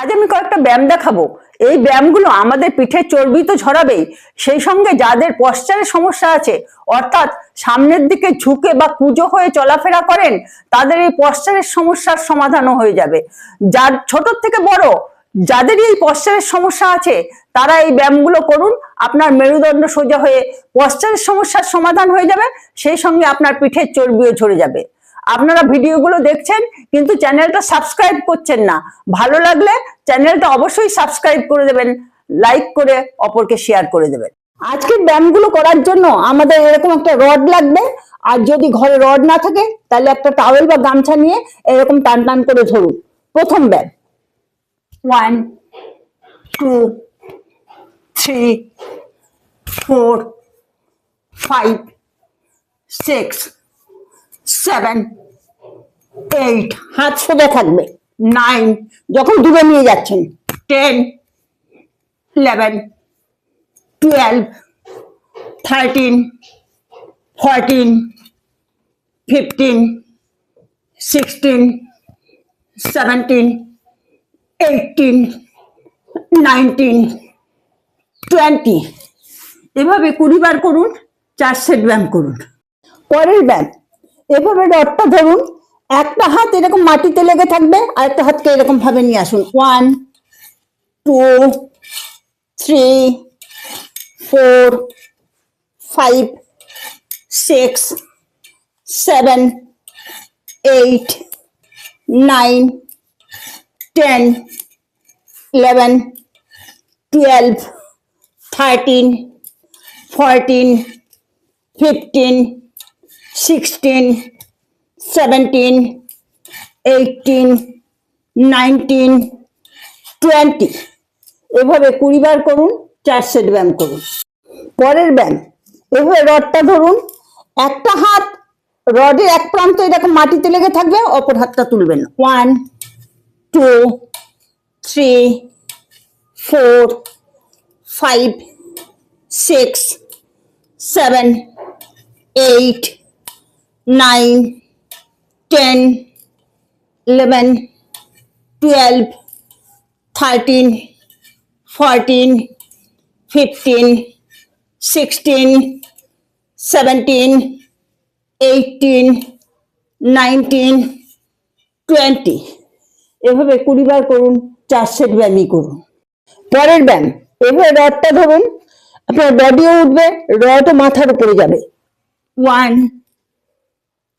আজ আমি কয়েকটা ব্যায়াম দেখাবো। এই ব্যায়ামগুলো আমাদের পিঠের চর্বি তো ঝরাবেই। সেই সঙ্গে যাদের পশ্চারের সমস্যা আছে, অর্থাৎ সামনের দিকে ঝুঁকে বা কুজো হয়ে চলাফেরা করেন, তাদের এই পশ্চারের সমস্যার সমাধানও হয়ে যাবে। যার ছোট থেকে বড় যাদের এই পশ্চারের সমস্যা আছে, তারা এই ব্যায়ামগুলো করুন। আপনার মেরুদণ্ড সোজা হয়ে পশ্চারের সমস্যার সমাধান হয়ে যাবে, সেই সঙ্গে আপনার পিঠের চর্বিও ঝরে যাবে। আপনারা ভিডিওগুলো দেখছেন, কিন্তু চ্যানেলটা সাবস্ক্রাইব করছেন না। ভালো লাগলে চ্যানেলটা অবশ্যই সাবস্ক্রাইব করে দেবেন লাইক করে অপরকে শেয়ার করে দেবেন। আজকের ব্যায়ামগুলো করার জন্য আমাদের এরকম একটা রড লাগবে। আর যদি ঘরে রড না থাকে, তাহলে একটা টাওয়েল বা গামছা নিয়ে এরকম টান টান করে ধরুন। প্রথম ব্যায়াম। One two three four five six seven eight হাত সোজা থাকবে। নাইন যখন দূরে নিয়ে যাচ্ছেন। Ten eleven twelve thirteen fourteen fifteen sixteen seventeen eighteen nineteen twenty এভাবে কুড়ি বার করুন চার সেট ব্যায়াম করুন। পরের ব্যায়াম। এভাবে রডটা ধরুন, একটা হাত এরকম মাটিতে লেগে থাকবে আর একটা হাতকে এরকম ভাবে নিয়ে আসুন। One two three four five six seven eight nine ten eleven twelve thirteen fourteen fifteen sixteen seventeen eighteen nineteen twenty এভাবে কুড়ি বার করুন চার সেট ব্যায়াম করুন। পরের ব্যায়াম। এভাবে রডটা ধরুন। একটা হাত রডের এক প্রান্ত এরকম মাটিতে লেগে থাকবে, অপর হাতটা তুলবেন one two three four five six seven eight nine ten eleven twelve thirteen fourteen fifteen sixteen seventeen eighteen nineteen twenty এভাবে কুড়ি বার করুন চার সেট ব্যায়ামই করুন। পরের ব্যায়াম, এভাবে রডটা ধরুন, আপনার বডিও উঠবে, রডও মাথার উপরে যাবে। One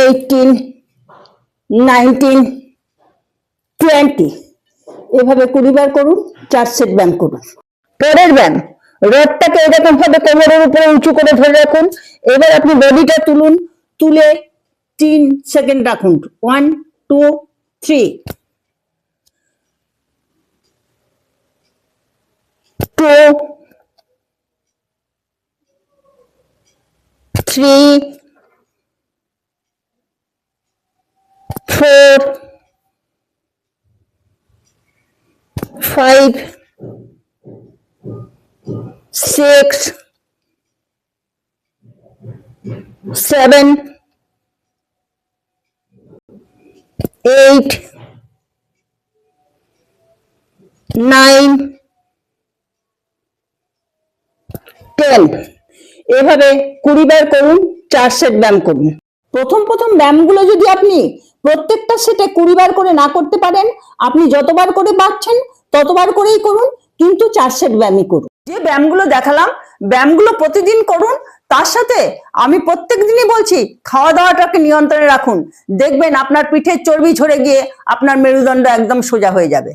Eighteen nineteen twenty এভাবে কুড়ি বার করুন চার সেট ব্যায়াম করুন। পরের ব্যায়াম, রডটাকে এরকম ভাবে কোমরের উপরে উঁচু করে ধরে রাখুন। এবার আপনি বডিটা তুলুন, তুলে তিন সেকেন্ড রাখুন। One two three two three four, five, six, seven, eight, nine, ten এভাবে কুড়ি বার করুন চার সেট ব্যায়াম করুন প্রথম প্রথম ব্যায়ামগুলো যদি আপনি প্রত্যেকটা সেটে কুড়ি বার করে না করতে পারেন, আপনি যতবার করে বাড়ছেন ততবার করেই করুন, কিন্তু চার সেট ব্যায়ামই করুন। যে ব্যায়ামগুলো দেখালাম, ব্যায়ামগুলো প্রতিদিন করুন, তার সাথে আমি প্রত্যেক দিনই বলছি খাওয়া দাওয়াটাকে নিয়ন্ত্রণে রাখুন। দেখবেন আপনার পিঠের চর্বি ঝরে গিয়ে আপনার মেরুদণ্ড একদম সোজা হয়ে যাবে।